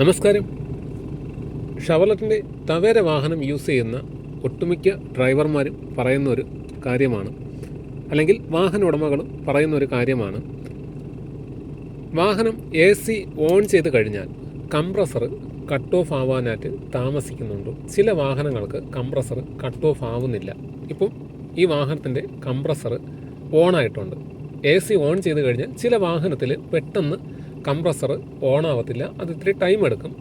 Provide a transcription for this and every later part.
നമസ്കാരം. ഷവർലറ്റിന്റെ തവേര വാഹനം യൂസ് ചെയ്യുന്ന ഒട്ടുമിക്ക ഡ്രൈവർമാരും പറയുന്ന ഒരു കാര്യമാണ്. അല്ലെങ്കിൽ വാഹന ഉടമകളും പറയുന്ന ഒരു കാര്യമാണ്. വാഹനം എ സി ഓൺ ചെയ്ത് കഴിഞ്ഞാൽ കംപ്രസർ കട്ട് ഓഫ് ആവാനായിട്ട് താമസിക്കുന്നുണ്ട്. ചില വാഹനങ്ങൾക്ക് കംപ്രസർ കട്ട് ഓഫ് ആവുന്നില്ല. ഇപ്പം ഈ വാഹനത്തിന്റെ കംപ്രസർ ഓണായിട്ടുണ്ട്. എ സി ഓൺ ചെയ്ത് കഴിഞ്ഞാൽ ചില വാഹനത്തിൽ പെട്ടെന്ന് കംപ്രസർ ഓണാവത്തില്ല. അത് ഇത്തിരി ടൈം എടുക്കും.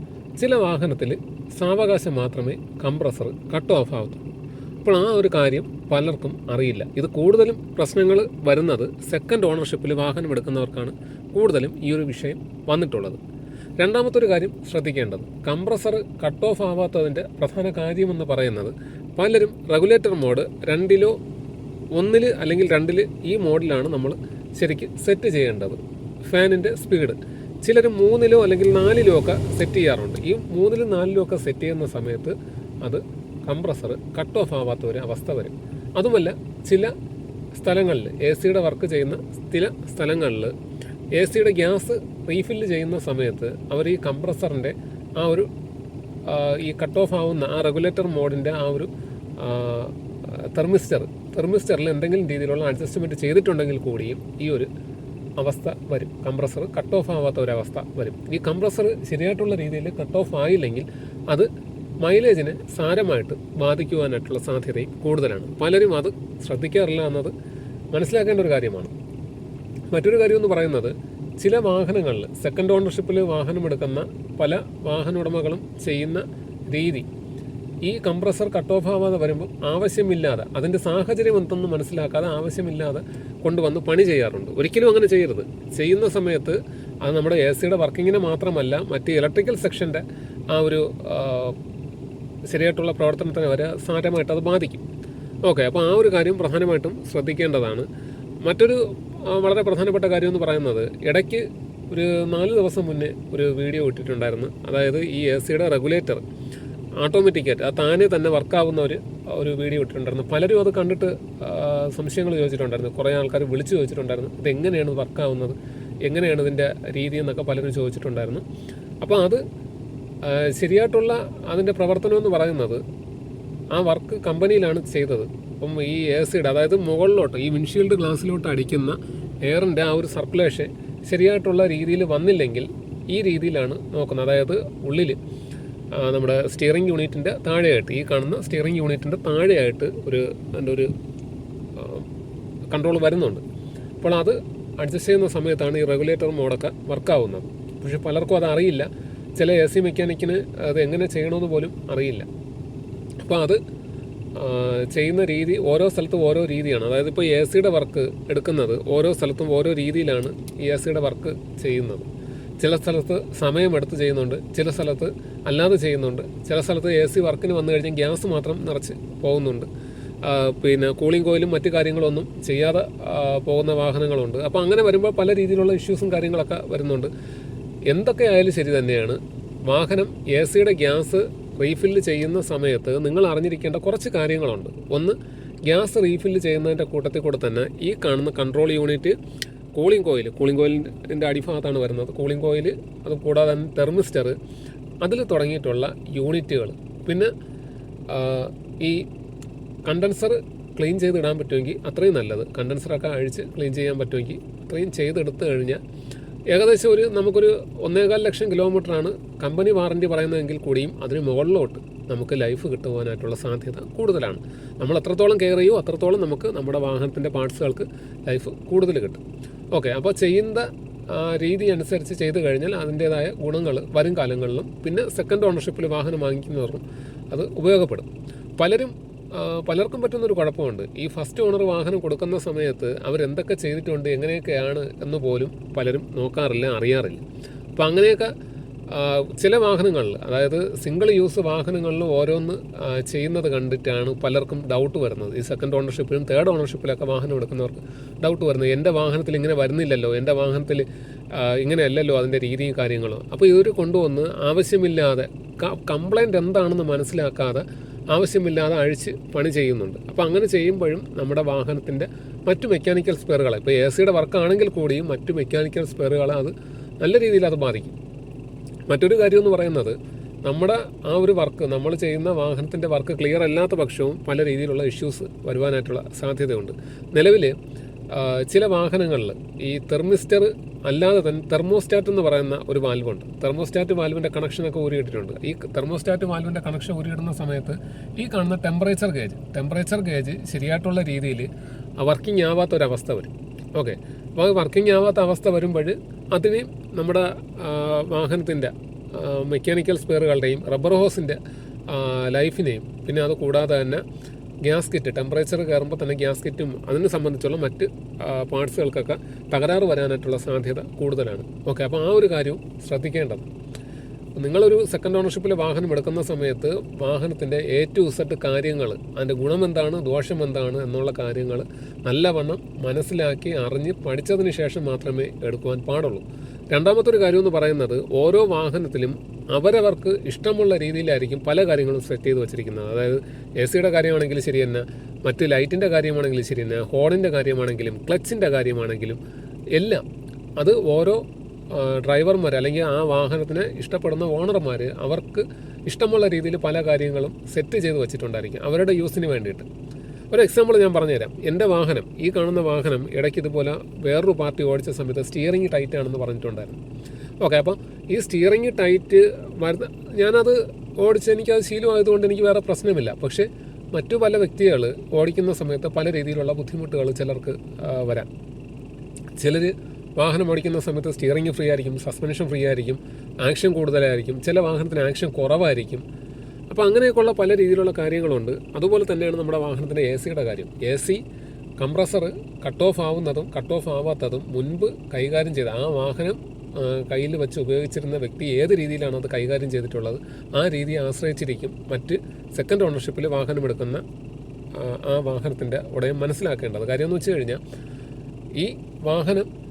ചില വാഹനത്തിൽ സാവകാശം മാത്രമേ കംപ്രസർ കട്ട് ഓഫ് ആവത്തുള്ളൂ. അപ്പോൾ ആ ഒരു കാര്യം പലർക്കും അറിയില്ല. ഇത് കൂടുതലും പ്രശ്നങ്ങൾ വരുന്നത് സെക്കൻഡ് ഓണർഷിപ്പിൽ വാഹനം എടുക്കുന്നവർക്കാണ് കൂടുതലും ഈ ഒരു വിഷയം വന്നിട്ടുള്ളത്. രണ്ടാമത്തെ ഒരു കാര്യം ശ്രദ്ധിക്കേണ്ടത്. കംപ്രസർ കട്ട് ഓഫ് ആവാത്തതിന്റെ പ്രധാന കാര്യമെന്ന് പറയുന്നത് പലരും റെഗുലേറ്റർ മോഡ് രണ്ടിലോ ഒന്നിൽ അല്ലെങ്കിൽ രണ്ടിൽ ഈ മോഡിലാണ് നമ്മൾ ശരിക്കും സെറ്റ് ചെയ്യേണ്ടത്. ഫാനിന്റെ സ്പീഡ് ചിലർ മൂന്നിലോ അല്ലെങ്കിൽ നാലിലോ ഒക്കെ സെറ്റ് ചെയ്യാറുണ്ട്. ഈ മൂന്നിലും നാലിലും ഒക്കെ സെറ്റ് ചെയ്യുന്ന സമയത്ത് അത് കംപ്രസർ കട്ട് ഓഫ് ആവാത്ത ഒരു അവസ്ഥ വരും. അതുമല്ല ചില സ്ഥലങ്ങളിൽ എ സിയുടെ വർക്ക് ചെയ്യുന്ന ചില സ്ഥലങ്ങളിൽ എ സിയുടെ ഗ്യാസ് റീഫില്ല് ചെയ്യുന്ന സമയത്ത് അവർ ഈ കംപ്രസറിന്റെ ആ ഒരു ഈ കട്ട് ഓഫ് ആവുന്ന ആ റെഗുലേറ്റർ മോഡിന്റെ ആ ഒരു തെർമിസ്റ്റർ തെർമിസ്റ്ററിൽ എന്തെങ്കിലും രീതിയിലുള്ള അഡ്ജസ്റ്റ്മെന്റ് ചെയ്തിട്ടുണ്ടെങ്കിൽ കൂടിയും ഈ ഒരു അവസ്ഥ വരും. കംപ്രസർ കട്ട് ഓഫ് ആവാത്ത ഒരവസ്ഥ വരും. ഈ കംപ്രസർ ശരിയായിട്ടുള്ള രീതിയിൽ കട്ട് ഓഫ് ആയില്ലെങ്കിൽ അത് മൈലേജിനെ സാരമായിട്ട് ബാധിക്കുവാനായിട്ടുള്ള സാധ്യതയും കൂടുതലാണ്. പലരും അത് ശ്രദ്ധിക്കാറില്ല എന്നത് മനസ്സിലാക്കേണ്ട ഒരു കാര്യമാണ്. മറ്റൊരു കാര്യം എന്ന് പറയുന്നത് ചില വാഹനങ്ങളിൽ സെക്കൻഡ് ഓണർഷിപ്പിൽ വാഹനമെടുക്കുന്ന പല വാഹന ഉടമകളും ചെയ്യുന്ന രീതി ഈ കംപ്രസർ കട്ട് ഓഫ് ആവാതെ വരുമ്പോൾ ആവശ്യമില്ലാതെ അതിന്റെ സാഹചര്യം എന്തെന്ന് മനസ്സിലാക്കാതെ ആവശ്യമില്ലാതെ കൊണ്ടുവന്ന് പണി ചെയ്യാറുണ്ട്. ഒരിക്കലും അങ്ങനെ ചെയ്യരുത്. ചെയ്യുന്ന സമയത്ത് അത് നമ്മുടെ എ സിയുടെ വർക്കിങ്ങിനെ മാത്രമല്ല മറ്റ് ഇലക്ട്രിക്കൽ സെക്ഷന്റെ ആ ഒരു ശരിയായിട്ടുള്ള പ്രവർത്തനത്തിന് വരെ സാരമായിട്ട് അത് ബാധിക്കും. ഓക്കെ അപ്പോൾ ആ ഒരു കാര്യം പ്രധാനമായിട്ടും ശ്രദ്ധിക്കേണ്ടതാണ്. മറ്റൊരു വളരെ പ്രധാനപ്പെട്ട കാര്യം എന്ന് പറയുന്നത് ഇടയ്ക്ക് ഒരു നാല് ദിവസം മുന്നേ ഒരു വീഡിയോ ഇട്ടിട്ടുണ്ടായിരുന്നു. അതായത് ഈ എ സിയുടെ റെഗുലേറ്റർ ഓട്ടോമാറ്റിക്കായിട്ട് ആ താനെ തന്നെ വർക്കാവുന്ന ഒരു ഒരു വീഡിയോ ഇട്ടിട്ടുണ്ടായിരുന്നു. പലരും അത് കണ്ടിട്ട് സംശയങ്ങൾ ചോദിച്ചിട്ടുണ്ടായിരുന്നു. കുറേ ആൾക്കാർ വിളിച്ചു ചോദിച്ചിട്ടുണ്ടായിരുന്നു. ഇത് എങ്ങനെയാണ് വർക്കാവുന്നത് എങ്ങനെയാണ് ഇതിന്റെ രീതി എന്നൊക്കെ പലരും ചോദിച്ചിട്ടുണ്ടായിരുന്നു. അപ്പോൾ അത് ശരിയായിട്ടുള്ള അതിന്റെ പ്രവർത്തനം എന്ന് പറയുന്നത് ആ വർക്ക് കമ്പനിയിലാണ് ചെയ്തത്. അപ്പം ഈ സിയുടെ അതായത് മുകളിലോട്ട് ഈ വിൻഷീൽഡ് ഗ്ലാസ്സിലോട്ട് അടിക്കുന്ന എയറിന്റെ ആ ഒരു സർക്കുലേഷൻ ശരിയായിട്ടുള്ള രീതിയിൽ വന്നില്ലെങ്കിൽ ഈ രീതിയിലാണ് നോക്കുന്നത്. അതായത് ഉള്ളിൽ നമ്മുടെ സ്റ്റിയറിംഗ് യൂണിറ്റിന്റെ താഴെയായിട്ട് ഈ കാണുന്ന സ്റ്റിയറിംഗ് യൂണിറ്റിന്റെ താഴെയായിട്ട് ഒരു എന്റെ ഒരു കൺട്രോൾ വരുന്നുണ്ട്. അപ്പോൾ അത് അഡ്ജസ്റ്റ് ചെയ്യുന്ന സമയത്താണ് ഈ റെഗുലേറ്റർ മോഡൊക്കെ വർക്കാവുന്നത് പക്ഷേ പലർക്കും അത് അറിയില്ല. ചില എ സി മെക്കാനിക്കിന് അത് എങ്ങനെ ചെയ്യണമെന്ന് പോലും അറിയില്ല. അപ്പോൾ അത് ചെയ്യുന്ന രീതി ഓരോ സ്ഥലത്തും ഓരോ രീതിയാണ്. അതായത് ഇപ്പോൾ എ സിയുടെ വർക്ക് എടുക്കുന്നത് ഓരോ സ്ഥലത്തും ഓരോ രീതിയിലാണ് ഈ എ സിയുടെ വർക്ക് ചെയ്യുന്നത്. ചില സ്ഥലത്ത് സമയമെടുത്ത് ചെയ്യുന്നുണ്ട് ചില സ്ഥലത്ത് അല്ലാതെ ചെയ്യുന്നുണ്ട്. ചില സ്ഥലത്ത് എ സി വർക്കിന് വന്നു കഴിഞ്ഞാൽ ഗ്യാസ് മാത്രം നിറച്ച് പോകുന്നുണ്ട്. പിന്നെ കൂളിംഗ് കോയിലും മറ്റു കാര്യങ്ങളൊന്നും ചെയ്യാതെ പോകുന്ന വാഹനങ്ങളുണ്ട്. അപ്പോൾ അങ്ങനെ വരുമ്പോൾ പല രീതിയിലുള്ള ഇഷ്യൂസും കാര്യങ്ങളൊക്കെ വരുന്നുണ്ട്. എന്തൊക്കെ ആയാലും ശരി തന്നെയാണ്. വാഹനം എ സിയുടെ ഗ്യാസ് റീഫില്ല് ചെയ്യുന്ന സമയത്ത് നിങ്ങൾ അറിഞ്ഞിരിക്കേണ്ട കുറച്ച് കാര്യങ്ങളുണ്ട്. ഒന്ന് ഗ്യാസ് റീഫില്ല് ചെയ്യുന്നതിന്റെ കൂട്ടത്തിൽ കൂടെ തന്നെ ഈ കാണുന്ന control unit cooling coil cooling കോയിലിന്റെ അടിഭാഗത്താണ് വരുന്നത്. കൂളിംഗ് കോയിൽ അത് കൂടാതെ തന്നെ തെർമിസ്റ്റർ അതിൽ തുടങ്ങിയിട്ടുള്ള യൂണിറ്റുകൾ. പിന്നെ ഈ കണ്ടൻസർ ക്ലീൻ ചെയ്തിടാൻ പറ്റുമെങ്കിൽ അത്രയും നല്ലത്. കണ്ടൻസറൊക്കെ അഴിച്ച് ക്ലീൻ ചെയ്യാൻ പറ്റുമെങ്കിൽ അത്രയും ചെയ്തെടുത്ത് കഴിഞ്ഞാൽ ഏകദേശം ഒരു നമുക്കൊരു ഒന്നേകാൽ ലക്ഷം കിലോമീറ്ററാണ് കമ്പനി വാറന്റി പറയുന്നതെങ്കിൽ കൂടിയും അതിന് മുകളിലോട്ട് നമുക്ക് ലൈഫ് കിട്ടുവാനായിട്ടുള്ള സാധ്യത കൂടുതലാണ്. നമ്മൾ എത്രത്തോളം കെയർ ചെയ്യുമോ അത്രത്തോളം നമുക്ക് നമ്മുടെ വാഹനത്തിന്റെ പാർട്സുകൾക്ക് ലൈഫ് കൂടുതൽ കിട്ടും. ഓക്കെ അപ്പോൾ ചെയ്യുന്ന രീതി അനുസരിച്ച് ചെയ്തു കഴിഞ്ഞാൽ അതിന്റേതായ ഗുണങ്ങൾ വരും കാലങ്ങളിലും. പിന്നെ സെക്കൻഡ് ഓണർഷിപ്പിൽ വാഹനം വാങ്ങിക്കുന്നവർക്കും അത് ഉപയോഗപ്പെടും. പലരും പലർക്കും പറ്റുന്നൊരു കുഴപ്പമുണ്ട്. ഈ ഫസ്റ്റ് ഓണർ വാഹനം കൊടുക്കുന്ന സമയത്ത് അവരെന്തൊക്കെ ചെയ്തിട്ടുണ്ട് എങ്ങനെയൊക്കെയാണ് എന്ന് പോലും പലരും നോക്കാറില്ല അറിയാറില്ല. അപ്പോൾ അങ്ങനെയൊക്കെ ചില വാഹനങ്ങളിൽ അതായത് സിംഗിൾ യൂസ് വാഹനങ്ങളിൽ ഓരോന്ന് ചെയ്യുന്നത് കണ്ടിട്ടാണ് പലർക്കും ഡൗട്ട് വരുന്നത്. ഈ സെക്കൻഡ് ഓണർഷിപ്പിലും തേർഡ് ഓണർഷിപ്പിലൊക്കെ വാഹനം എടുക്കുന്നവർക്ക് ഡൗട്ട് വരുന്നത്. എന്റെ വാഹനത്തിൽ ഇങ്ങനെ വരുന്നില്ലല്ലോ എന്റെ വാഹനത്തിൽ ഇങ്ങനെ ഇങ്ങനെയല്ലല്ലോ അതിന്റെ രീതിയും കാര്യങ്ങളും. അപ്പോൾ ഇതൊരു കൊണ്ടുവന്ന് ആവശ്യമില്ലാതെ കംപ്ലൈന്റ് എന്താണെന്ന് മനസ്സിലാക്കാതെ ആവശ്യമില്ലാതെ അഴിച്ച് പണി ചെയ്യുന്നുണ്ട്. അപ്പോൾ അങ്ങനെ ചെയ്യുമ്പോഴും നമ്മുടെ വാഹനത്തിന്റെ മറ്റു മെക്കാനിക്കൽ സ്പെയറുകളെ ഇപ്പോൾ എ സിയുടെ വർക്കാണെങ്കിൽ കൂടിയും മറ്റു മെക്കാനിക്കൽ സ്പെയറുകളെ അത് നല്ല രീതിയിൽ അത് ബാധിക്കും. മറ്റൊരു കാര്യം എന്ന് പറയുന്നത് നമ്മുടെ ആ ഒരു വർക്ക് നമ്മൾ ചെയ്യുന്ന വാഹനത്തിന്റെ വർക്ക് ക്ലിയർ അല്ലാത്ത പക്ഷവും പല രീതിയിലുള്ള ഇഷ്യൂസ് വരുവാനായിട്ടുള്ള സാധ്യതയുണ്ട്. നിലവിൽ ചില വാഹനങ്ങളിൽ ഈ തെർമിസ്റ്റർ അല്ലാതെ തന്നെ തെർമോസ്റ്റാറ്റ് എന്ന് പറയുന്ന ഒരു വാൽവുണ്ട് തെർമോസ്റ്റാറ്റ് വാൽവിന്റെ കണക്ഷനൊക്കെ ഊരിയിട്ടിട്ടുണ്ട്. ഈ തെർമോസ്റ്റാറ്റ് വാൽവിന്റെ കണക്ഷൻ ഊരിയിടുന്ന സമയത്ത് ഈ കാണുന്ന ടെമ്പറേച്ചർ ഗേജ് ടെമ്പറേച്ചർ ഗേജ് ശരിയായിട്ടുള്ള രീതിയിൽ വർക്കിംഗ് ആവാത്ത ഒരവസ്ഥ വരും. ഓക്കെ. അപ്പോൾ വർക്കിംഗ് ആവാത്ത അവസ്ഥ വരുമ്പോൾ അതിന് നമ്മുടെ വാഹനത്തിന്റെ മെക്കാനിക്കൽ സ്പെയറുകളുടെയും റബ്ബർ ഹോസിന്റെ ലൈഫിനെയും പിന്നെ അത് കൂടാതെ തന്നെ ഗ്യാസ് കിറ്റ് ടെമ്പറേച്ചർ കയറുമ്പോൾ തന്നെ ഗ്യാസ് കിറ്റും അതിനെ സംബന്ധിച്ചുള്ള മറ്റ് പാർട്സുകൾക്കൊക്കെ തകരാറ് വരാനായിട്ടുള്ള സാധ്യത കൂടുതലാണ്. ഓക്കെ. അപ്പോൾ ആ ഒരു കാര്യവും ശ്രദ്ധിക്കേണ്ടത് നിങ്ങളൊരു സെക്കൻഡ് ഓണർഷിപ്പിൽ വാഹനം എടുക്കുന്ന സമയത്ത് വാഹനത്തിന്റെ എ ടു ഇസഡ് കാര്യങ്ങൾ അതിന്റെ ഗുണം എന്താണ് ദോഷം എന്താണ് എന്നുള്ള കാര്യങ്ങൾ നല്ലവണ്ണം മനസ്സിലാക്കി അറിഞ്ഞ് പഠിച്ചതിന് ശേഷം മാത്രമേ എടുക്കുവാൻ പാടുള്ളൂ. രണ്ടാമത്തെ ഒരു കാര്യം എന്ന് പറയുന്നത് ഓരോ വാഹനത്തിലും അവരവർക്ക് ഇഷ്ടമുള്ള രീതിയിലായിരിക്കും പല കാര്യങ്ങളും സെറ്റ് ചെയ്ത് വെച്ചിരിക്കുന്നത്. അതായത് എ സിയുടെ കാര്യമാണെങ്കിലും ശരി തന്നെ മറ്റ് ലൈറ്റിന്റെ കാര്യമാണെങ്കിലും ശരി തന്നെ ഹോണിന്റെ കാര്യമാണെങ്കിലും ക്ലച്ചിന്റെ കാര്യമാണെങ്കിലും എല്ലാം. അത് ഓരോ ഡ്രൈവർമാർ അല്ലെങ്കിൽ ആ വാഹനത്തിന് ഇഷ്ടപ്പെടുന്ന ഓണർമാർ അവർക്ക് ഇഷ്ടമുള്ള രീതിയിൽ പല കാര്യങ്ങളും സെറ്റ് ചെയ്ത് വെച്ചിട്ടുണ്ടായിരിക്കും അവരുടെ യൂസിന് വേണ്ടിയിട്ട്. ഒരു എക്സാമ്പിൾ ഞാൻ പറഞ്ഞുതരാം. എന്റെ വാഹനം ഈ കാണുന്ന വാഹനം ഇടയ്ക്ക് ഇതുപോലെ വേറൊരു പാർട്ടി ഓടിച്ച സമയത്ത് സ്റ്റിയറിംഗ് ടൈറ്റ് ആണെന്ന് പറഞ്ഞിട്ടുണ്ടായിരുന്നു. ഓക്കെ അപ്പം ഈ സ്റ്റിയറിംഗ് ടൈറ്റ് വരുന്ന ഞാനത് ഓടിച്ച് എനിക്കത് ശീലമായതുകൊണ്ട് എനിക്ക് വേറെ പ്രശ്നമില്ല. പക്ഷേ മറ്റു പല വ്യക്തികൾ ഓടിക്കുന്ന സമയത്ത് പല രീതിയിലുള്ള ബുദ്ധിമുട്ടുകൾ ചിലർക്ക് വരാം. ചിലർ വാഹനം ഓടിക്കുന്ന സമയത്ത് സ്റ്റിയറിംഗ് ഫ്രീ ആയിരിക്കും സസ്പെൻഷൻ ഫ്രീ ആയിരിക്കും ആക്ഷൻ കൂടുതലായിരിക്കും ചില വാഹനത്തിന് ആക്ഷൻ കുറവായിരിക്കും. അപ്പോൾ അങ്ങനെയൊക്കെയുള്ള പല രീതിയിലുള്ള കാര്യങ്ങളുണ്ട്. അതുപോലെ തന്നെയാണ് നമ്മുടെ വാഹനത്തിന്റെ എ സിയുടെ കാര്യം. A C compressor cut off ആവുന്നതും cut off ആവാത്തതും മുൻപ് കൈകാര്യം ചെയ്ത ആ വാഹനം കയ്യിൽ വെച്ച് ഉപയോഗിച്ചിരുന്ന വ്യക്തി ഏത് രീതിയിലാണ് അത് കൈകാര്യം ചെയ്തിട്ടുള്ളത് ആ രീതിയെ ആശ്രയിച്ചിരിക്കും. മറ്റ് സെക്കൻഡ് ഓണർഷിപ്പിൽ വാഹനം എടുക്കുന്ന ആ, വാഹനത്തിന്റെ ഉടയം മനസ്സിലാക്കേണ്ടത്. കാര്യമെന്ന് വെച്ച് കഴിഞ്ഞാൽ ഈ വാഹനം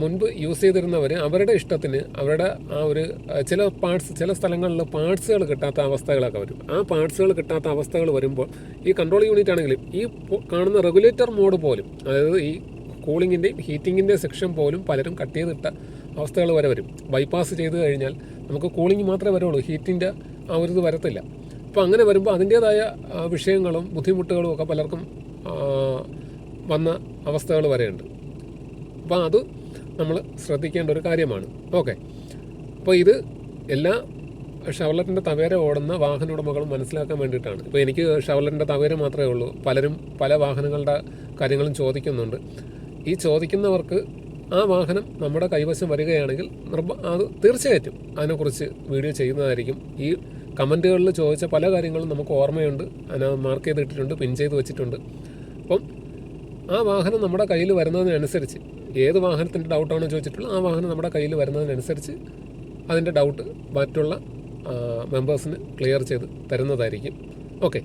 മുൻപ് യൂസ് ചെയ്തിരുന്നവർ അവരുടെ ഇഷ്ടത്തിന് അവരുടെ ആ ഒരു ചില പാർട്സ് ചില സ്ഥലങ്ങളിൽ പാർട്സുകൾ കിട്ടാത്ത അവസ്ഥകളൊക്കെ വരും. ആ പാർട്സുകൾ കിട്ടാത്ത അവസ്ഥകൾ വരുമ്പോൾ ഈ കൺട്രോൾ യൂണിറ്റ് ആണെങ്കിലും ഈ കാണുന്ന റെഗുലേറ്റർ മോഡ് പോലും അതായത് ഈ കൂളിങ്ങിന്റെയും ഹീറ്റിങ്ങിന്റെ സെക്ഷൻ പോലും പലരും കട്ട് ചെയ്തിട്ട അവസ്ഥകൾ വരെ വരും. ബൈപ്പാസ് ചെയ്ത് കഴിഞ്ഞാൽ നമുക്ക് കൂളിംഗ് മാത്രമേ വരുള്ളൂ ഹീറ്റിന്റെ ആ ഒരു ഇത് വരത്തില്ല. അപ്പോൾ അങ്ങനെ വരുമ്പോൾ അതിന്റേതായ വിഷയങ്ങളും ബുദ്ധിമുട്ടുകളും ഒക്കെ പലർക്കും വന്ന അവസ്ഥകൾ വരെയുണ്ട്. അപ്പോൾ അത് നമ്മൾ ശ്രദ്ധിക്കേണ്ട ഒരു കാര്യമാണ്. ഓക്കെ. അപ്പോൾ ഇത് എല്ലാ ഷവർലറ്റിന്റെ തവേര ഓടുന്ന വാഹന ഉടമകളും മനസ്സിലാക്കാൻ വേണ്ടിയിട്ടാണ്. ഇപ്പോൾ എനിക്ക് ഷവർലറ്റിന്റെ തവേര മാത്രമേ ഉള്ളൂ. പലരും പല വാഹനങ്ങളുടെ കാര്യങ്ങളും ചോദിക്കുന്നുണ്ട്. ഈ ചോദിക്കുന്നവർക്ക് ആ വാഹനം നമ്മുടെ കൈവശം വരികയാണെങ്കിൽ നിർബ അത് തീർച്ചയായിട്ടും അതിനെക്കുറിച്ച് വീഡിയോ ചെയ്യുന്നതായിരിക്കും. ഈ കമന്റുകളിൽ ചോദിച്ച പല കാര്യങ്ങളും നമുക്ക് ഓർമ്മയുണ്ട്. അതിനകത്ത് മാർക്ക് ചെയ്തിട്ടിട്ടുണ്ട് പിൻ ചെയ്ത് വെച്ചിട്ടുണ്ട്. അപ്പം ആ വാഹനം നമ്മുടെ കയ്യിൽ വരുന്നതിനനുസരിച്ച് ഏത് വാഹനത്തിന്റെ ഡൗട്ടാണോ ചോദിച്ചിട്ടുള്ള ആ വാഹനം നമ്മുടെ കയ്യിൽ വരുന്നതിനനുസരിച്ച് അതിന്റെ ഡൗട്ട് മറ്റുള്ള മെമ്പേഴ്സിന് ക്ലിയർ ചെയ്ത് തരുന്നതായിരിക്കും. ഓക്കെ